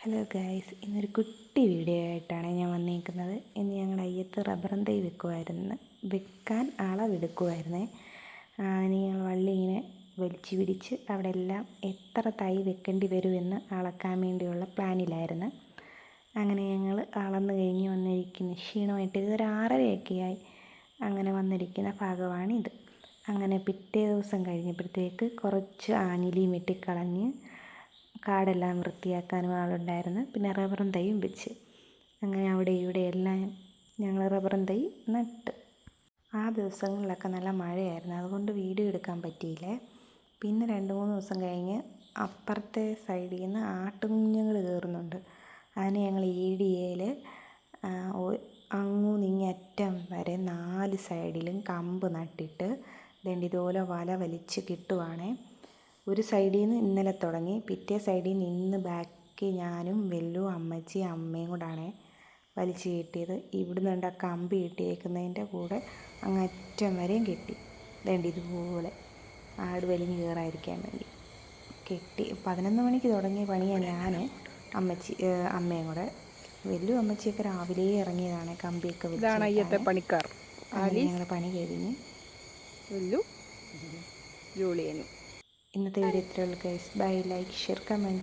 Hello guys ഇന്നൊരു കുട്ടി video ആയിട്ടാണ് ഞാൻ വന്നിരിക്കുന്നത് ഇന്ന് ഞങ്ങളുടെ അയ്യത്ത് റബ്ബറും തൈ വെക്കുമായിരുന്നു വെക്കാൻ അളവെടുക്കുമായിരുന്നേ ഇനി ഞങ്ങൾ വള്ളി ഇങ്ങനെ വലിച്ചു പിടിച്ച് അവിടെ എല്ലാം എത്ര തൈ വെക്കേണ്ടി വരുമെന്ന് അളക്കാൻ വേണ്ടിയുള്ള പ്ലാനിലായിരുന്നു. അങ്ങനെ ഞങ്ങൾ അളന്ന് കഴിഞ്ഞ് വന്നിരിക്കുന്ന. ക്ഷീണമായിട്ട് ഇതൊരു ആറരയൊക്കെയായി അങ്ങനെ വന്നിരിക്കുന്ന ഭാഗമാണിത്. അങ്ങനെ പിറ്റേ ദിവസം കഴിഞ്ഞപ്പോഴത്തേക്ക് കുറച്ച് ആഞ്ഞിലിയും വെട്ടിക്കളഞ്ഞ് കാടെല്ലാം വൃത്തിയാക്കാനും ആളുണ്ടായിരുന്നു. പിന്നെ റബ്ബറും തൈയും വെച്ച് അങ്ങനെ അവിടെ ഇവിടെ എല്ലാം ഞങ്ങൾ റബ്ബറും തൈ നട്ട്. ആ ദിവസങ്ങളിലൊക്കെ നല്ല മഴയായിരുന്നു. അതുകൊണ്ട് വീഡിയോ എടുക്കാൻ പറ്റിയില്ലേ. പിന്നെ രണ്ട് മൂന്ന് ദിവസം കഴിഞ്ഞ് അപ്പുറത്തെ സൈഡിൽ നിന്ന് ആട്ടുകുഞ്ഞുങ്ങൾ കയറുന്നുണ്ട്. അതിന് ഞങ്ങൾ ഈടിയയിൽ അങ്ങു നിങ്ങറ്റം വരെ നാല് സൈഡിലും കമ്പ് നട്ടിട്ട് ദണ്ട് ഇതുപോലെ വല വലിച്ച് കിട്ടുവാണേ. ഒരു സൈഡിൽ നിന്ന് ഇന്നലെ തുടങ്ങി പിറ്റേ സൈഡിൽ നിന്ന് ഇന്ന് ബാക്കി ഞാനും വെല്ലു അമ്മച്ചി അമ്മയും കൂടാണ് വലിച്ചു കെട്ടിയത്. ഇവിടുന്ന് ഉണ്ട് ആ കമ്പി കിട്ടിയേക്കുന്നതിന്റെ കൂടെ അങ്ങറ്റം വരെയും കെട്ടി. വേണ്ടി ഇതുപോലെ ആട് വലിഞ്ഞ് കയറാതിരിക്കാൻ വേണ്ടി. കെട്ടി പതിനൊന്ന് മണിക്ക് തുടങ്ങിയ പണിയാണ് ഞാൻ അമ്മച്ചി അമ്മയും കൂടെ. വലിയ അമ്മച്ചിയൊക്കെ രാവിലെ ഇറങ്ങിയതാണ് കമ്പിയൊക്കെ ഇതാണ് അയ്യത്തെ പണിക്കാർ. ഞങ്ങൾ പണി കഴിഞ്ഞ്. വെല്ലു? ജൂളിയനും. ഇന്നത്തെ വീഡിയോ ഇത്രയുള്ളൂ guys bye like share comment